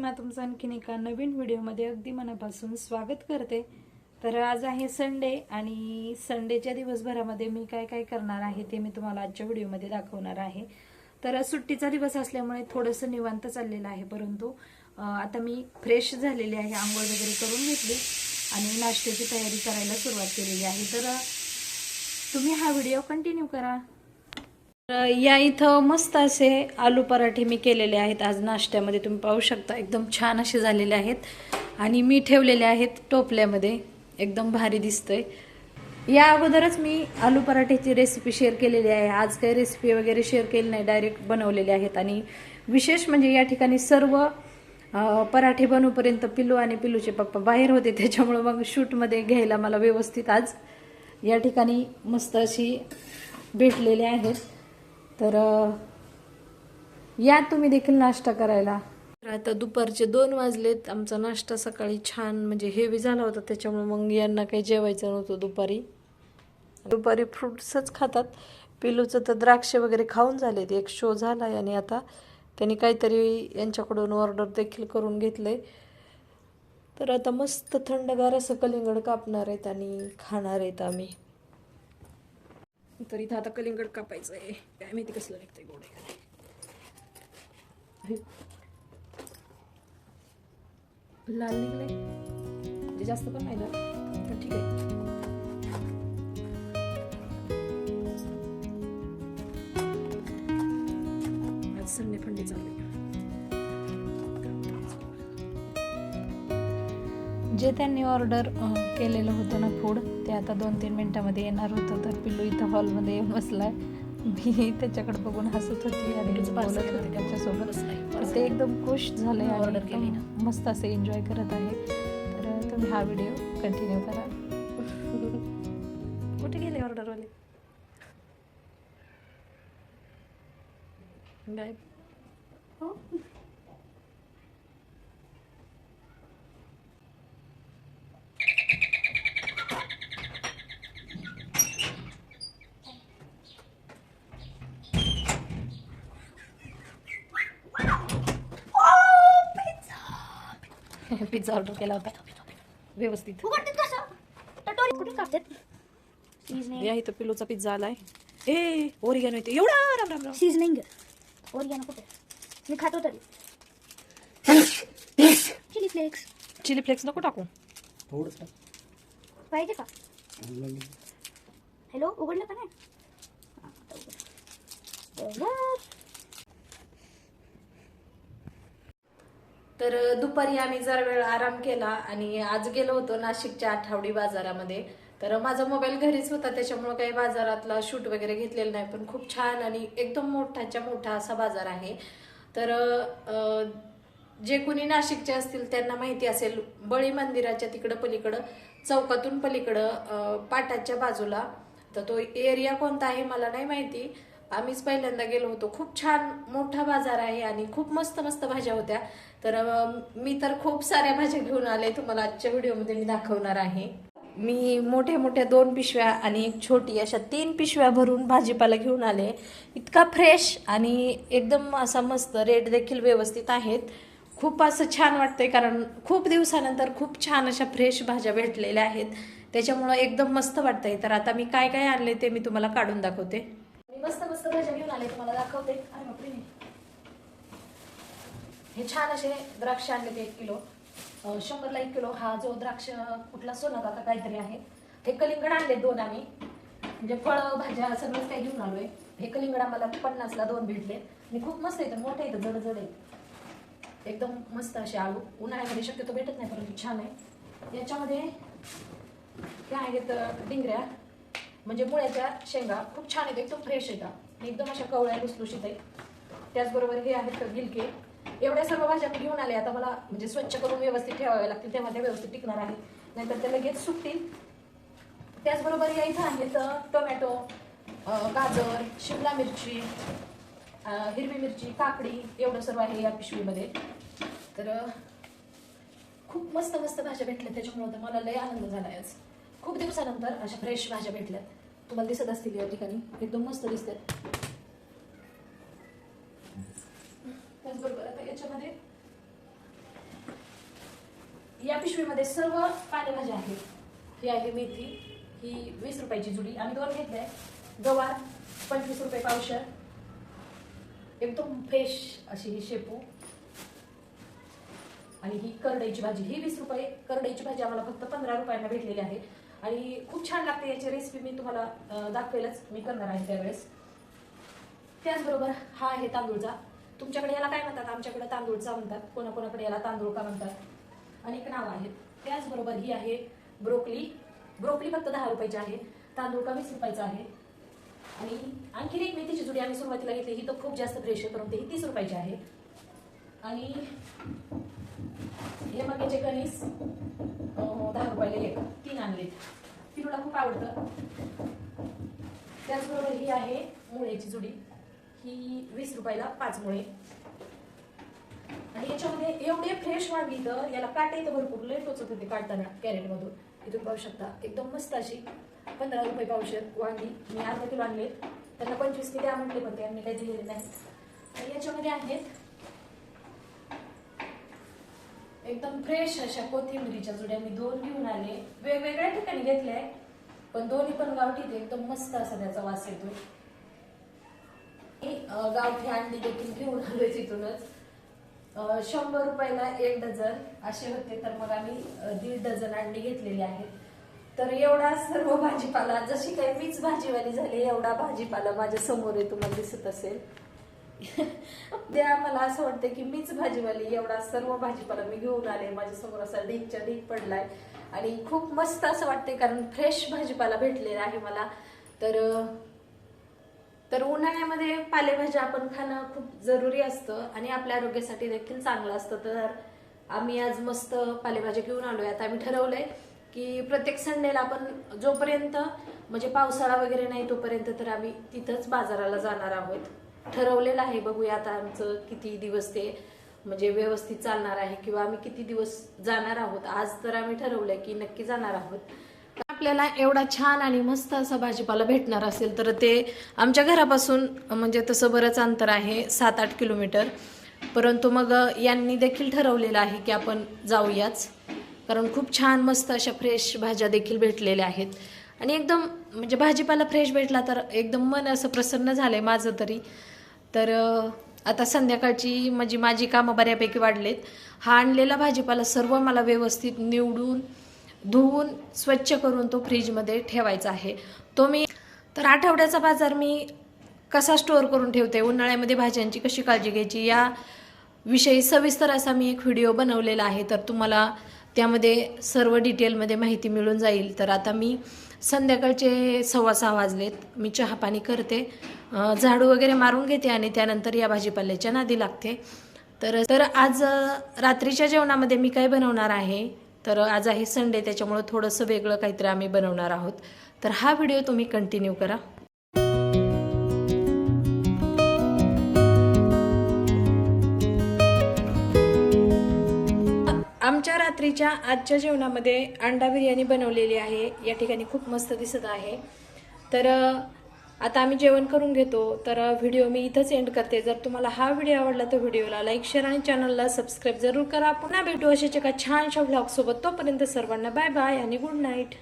सीमा तुमचं आणखीन एका नवीन व्हिडिओमध्ये अगदी मनापासून स्वागत करते. तर आज आहे संडे आणि संडेच्या दिवसभरामध्ये मी काय काय करणार आहे ते मी तुम्हाला आजच्या व्हिडिओमध्ये दाखवणार आहे. तर सुट्टीचा दिवस असल्यामुळे थोडंसं निवांत चाललेलं आहे परंतु आता मी फ्रेश झालेली आहे आंघोळ वगैरे करून घेतली आणि नाश्त्याची तयारी करायला सुरुवात केलेली आहे. तर तुम्ही हा व्हिडिओ कंटिन्यू करा. या इथं मस्त असे आलू पराठे मी केलेले आहेत. आज नाश्त्यामध्ये तुम्ही पाहू शकता एकदम छान असे झालेले आहेत. आणि मी ठेवलेले आहेत टोपल्यामध्ये. एकदम भारी दिसतंय. या अगोदरच मी आलू पराठ्याची रेसिपी शेअर केलेली आहे. आज काही रेसिपी वगैरे शेअर केली नाही डायरेक्ट बनवलेले आहेत. आणि विशेष म्हणजे या ठिकाणी सर्व पराठे बनवपर्यंत पिल्लू आणि पिल्लूचे पप्पा बाहेर होते. त्याच्यामुळं मग शूटमध्ये घ्यायला मला व्यवस्थित आज या ठिकाणी मस्त अशी भेटलेले आहेत. तर या तुम्ही देखील नाश्ता करायला. तर आता दुपारचे दोन वाजलेत. आमचा नाश्ता सकाळी छान म्हणजे हेवी झाला होता. त्याच्यामुळे मग यांना काही जेवायचं नव्हतं दुपारी. दुपारी फ्रुट्सच खातात. पिलूचं तर द्राक्ष वगैरे खाऊन झालेत. एक शो झाला आणि आता त्यांनी काहीतरी यांच्याकडून ऑर्डर देखील करून घेतलंय. तर आता मस्त थंडगार असं कलिंगड कापणार आहेत आणि खाणार आहेत आम्ही. तर इथं आता कलिंगड कापायचं आहे काय माहिती कसलं निघतंय गोड आहे का लाल निघले म्हणजे जास्त पण नाही ना. पण ठीक आहे. आज संडे फंडे चालू जे त्यांनी ऑर्डर केलेलं होतं ना फूड ते आता दोन तीन मिनिटामध्ये येणार होतं. तर पिल्लू इथं हॉलमध्ये येऊन बसलाय. मी त्याच्याकडे बघून हसत होती आणि बोलत होते त्याच्यासोबत. तर ते एकदम खुश झाले ऑर्डर केली ना. मस्त असे एन्जॉय करत आहे. तर तुम्ही हा व्हिडिओ कंटिन्यू करा. कुठे गेले ऑर्डरवाले गायब. हो. पिझ्झा ऑर्डर केला होता. व्यवस्थित. या इथं पिलोचा पिझ्झा आलाय. ए ओरिगॅनो येते एवढा राम राम राम. सीझनिंग ओरियाना कुठे? मी खातो तरी. चिली फ्लेक्स चिली फ्लेक्स नको टाकू. थोडंसं. पाहिजे का? हॅलो उघडलं का नाही हा, आता उघडलं. बरं. तर दुपारी आम्ही जरा वेळ आराम केला आणि आज गेलो होतो नाशिकच्या आठवडी बाजारामध्ये. तर माझा मोबाईल घरीच होता त्याच्यामुळे काही बाजारातला शूट वगैरे घेतलेला नाही. पण खूप छान आणि एकदम मोठाच्या मोठा असा बाजार आहे. तर जे कोणी नाशिकचे असतील त्यांना माहिती असेल बळी मंदिराच्या तिकडं पलीकडं चौकातून पलीकडं पाटाच्या बाजूला. तर तो एरिया कोणता आहे मला नाही माहिती. आम्हीच पहिल्यांदा गेलो होतो. खूप छान मोठा बाजार आहे आणि खूप मस्त मस्त भाज्या होत्या. तर मी तर खूप साऱ्या भाज्या घेऊन आले. तुम्हाला आजच्या व्हिडिओमध्ये मी दाखवणार आहे. मी मोठ्या मोठ्या दोन पिशव्या आणि एक छोटी अशा तीन पिशव्या भरून भाजीपाला घेऊन आले. इतका फ्रेश आणि एकदम असा मस्त रेट देखील व्यवस्थित आहेत. खूप असं छान वाटतंय कारण खूप दिवसानंतर खूप छान अशा फ्रेश भाज्या भेटलेल्या आहेत. त्याच्यामुळं एकदम मस्त वाटतंय. तर आता मी काय काय आणले ते मी तुम्हाला काढून दाखवते. मस्त मस्त भाज्या घेऊन आले तुम्हाला दाखवते. अरे बापरे. हे छान असे द्राक्ष आणले ते एक किलो. शंभरला एक किलो. हा जो द्राक्ष कुठला सोनादा का काहीतरी आहे. हे कलिंगड आणले दोन आम्ही. म्हणजे फळं भाज्या सगळंच काही घेऊन आलोय. हे कलिंगड आम्हाला पन्नासला दोन भेटले. आणि खूप मस्त येतं मोठे येतं जड जड आहेत. एकदम मस्त असे आळू. उन्हाळ्यामध्ये शक्यतो भेटत नाही परंतु छान आहे. याच्यामध्ये काय आहेत डिंगऱ्या. म्हणजे मुळ्याच्या शेंगा खूप छान आहेत एकदम फ्रेश येतात एकदम अशा कवळ्या लुसलुशीत आहेत. त्याचबरोबर हे आहेत गिलके. एवढ्या सर्व भाज्या मी घेऊन आले. आता मला म्हणजे स्वच्छ करून व्यवस्थित ठेवाव्या लागतील तेव्हा त्या व्यवस्थित टिकणार आहे. नाहीतर ते लगेच सुटतील त्याचबरोबर या इथं आहेत टोमॅटो गाजर शिमला मिरची हिरवी मिरची काकडी एवढं सर्व आहे या पिशवीमध्ये. तर खूप मस्त मस्त भाज्या भेटल्या त्याच्यामुळं तर मला लय आनंद झाला आज. खूप दिवसानंतर अशा फ्रेश भाज्या भेटल्यात. तुम्हाला दिसत असतील या ठिकाणी. एकदम मस्त दिसतात. त्याचबरोबर आता याच्यामध्ये या पिशवीमध्ये सर्व पालेभाज्या आहेत. ही आहे मेथी ही वीस रुपयाची जुडी. आम्ही दोन घेतल्या गवार पंचवीस रुपये पावशर. एकदम फ्रेश अशी ही शेपू आणि ही करडईची भाजी. ही वीस रुपये करडईची भाजी आम्हाला फक्त पंधरा रुपयांना भेटलेली आहे. आणि खूप छान लागते याची रेसिपी मी तुम्हाला दाखवेलच. मी करणार आहे त्यावेळेस. त्याचबरोबर हा आहे तांदूळचा. तुमच्याकडे याला काय म्हणतात? आमच्याकडे तांदूळचा म्हणतात. कोणाकोणाकडे याला तांदूळ का म्हणतात? अनेक नावं आहेत त्याचबरोबर ही आहे ब्रोकली. ब्रोकली फक्त दहा रुपयाची आहे. तांदूळ का वीस रुपयाचा आहे. आणि आणखीन एक मेथीची जुडी आम्ही सुरुवातीला घेतली. ही तर खूप जास्त फ्रेश आहे परंतु ही तीस रुपयाची आहे. आणि हे मक्याचे कणीस. एक ती तुला खूप आवडतं. त्याचबरोबर ही आहे मुळ्याची जुडी. ही वीस रुपयाला पाच मुळे. आणि याच्यामध्ये एवढे फ्रेश वांगी तर याला काटे इथं भरपूर लय टोचत होते काढताना कॅरेटमधून. इथून पाहू शकता एकदम मस्त अशी पंधरा रुपये पावशर वांगी. मी अर्धा किलो आणले त्यांना पंचवीस किती म्हटले पण त्यांनी काही दिलेले नाही. आणि याच्यामध्ये आहेत एकदम फ्रेश अशा कोथिंबिरीच्या जुड्या मी दोन घेऊन आले. वेगवेगळ्या ठिकाणी घेतल्या पण दोन्ही पण गावठीत एकदम मस्त असा त्याचा वास येतो. गावठी अंडी देखील घेऊन आलो तिथूनच. शंभर रुपयाला एक डझन असे होते तर मग आम्ही दीड डझन अंडी घेतलेली आहेत. तर एवढा सर्व भाजीपाला जशी काही मीच भाजीवाली झाली एवढा भाजीपाला माझ्यासमोर आहे तुम्हाला दिसत असेल. त्या मला असं वाटतं की मीच भाजीवाली एवढा सर्व भाजीपाला मी घेऊन आले. माझ्यासमोर असा ढीकच्या ढीक पडलाय. आणि खूप मस्त असं वाटतंय कारण फ्रेश भाजीपाला भेटलेला आहे मला. तर तर उन्हाळ्यामध्ये पालेभाज्या आपण खाणं खूप जरुरी असतं आणि आपल्या आरोग्यासाठी देखील चांगलं असतं. तर आम्ही आज मस्त पालेभाज्या घेऊन आलोय. आता आम्ही ठरवलंय की प्रत्येक संडेला आपण जोपर्यंत म्हणजे पावसाळा वगैरे नाही तोपर्यंत तर आम्ही तिथंच बाजाराला जाणार आहोत. ठरवलेलं आहे बघूया आता आमचं किती दिवस ते म्हणजे व्यवस्थित चालणार आहे किंवा आम्ही किती दिवस जाणार आहोत. आज तर आम्ही ठरवलंय की नक्की जाणार आहोत. आपल्याला एवढा छान आणि मस्त असा भाजीपाला भेटणार असेल तर ते आमच्या घरापासून म्हणजे तसं बरंच अंतर आहे सात आठ किलोमीटर. परंतु मग यांनी देखील ठरवलेलं आहे की आपण जाऊयाच. कारण खूप छान मस्त अशा फ्रेश भाज्या देखील भेटलेल्या आहेत. आणि एकदम म्हणजे भाजीपाला फ्रेश भेटला तर एकदम मन असं प्रसन्न झालं आहे माझं तरी. तर आता संध्याकाळची म्हणजे माझी कामं बऱ्यापैकी वाढलेत. हा आणलेला भाजीपाला सर्व मला व्यवस्थित निवडून धुवून स्वच्छ करून तो फ्रीजमध्ये ठेवायचा आहे. तो मी तर आठवड्याचा बाजार मी कसा स्टोअर करून ठेवते उन्हाळ्यामध्ये भाज्यांची कशी काळजी घ्यायची या विषयी सविस्तर असा मी एक व्हिडिओ बनवलेला आहे. तर तुम्हाला त्यामध्ये सर्व डिटेलमध्ये माहिती मिळून जाईल. तर आता मी संध्याकाळचे सव्वा सहा वाजलेत. मी चहा पाणी करते. झाडू वगैरे मारून घेते आणि त्यानंतर या भाजीपाल्याच्या नादी लागते. तर तर आज रात्रीच्या जेवणामध्ये मी काय बनवणार आहे? तर आज आहे संडे त्याच्यामुळं थोडंसं वेगळं काहीतरी आम्ही बनवणार आहोत. तर हा व्हिडिओ तुम्ही कंटिन्यू करा. आमच्या रात्रीच्या आजच्या जेवणामध्ये अंडा बिर्याणी बनवलेली आहे. या ठिकाणी खूप मस्त दिसत आहे. तर आता आम्ही जेवण करून घेतो. तर व्हिडिओ मी इथंच एंड करते. जर तुम्हाला हा व्हिडिओ आवडला तर व्हिडिओला लाईक शेअर आणि चॅनलला सबस्क्राईब जरूर करा. पुन्हा भेटू अशाच एका छानशा ब्लॉगसोबत तोपर्यंत सर्वांना बाय बाय आणि गुड नाईट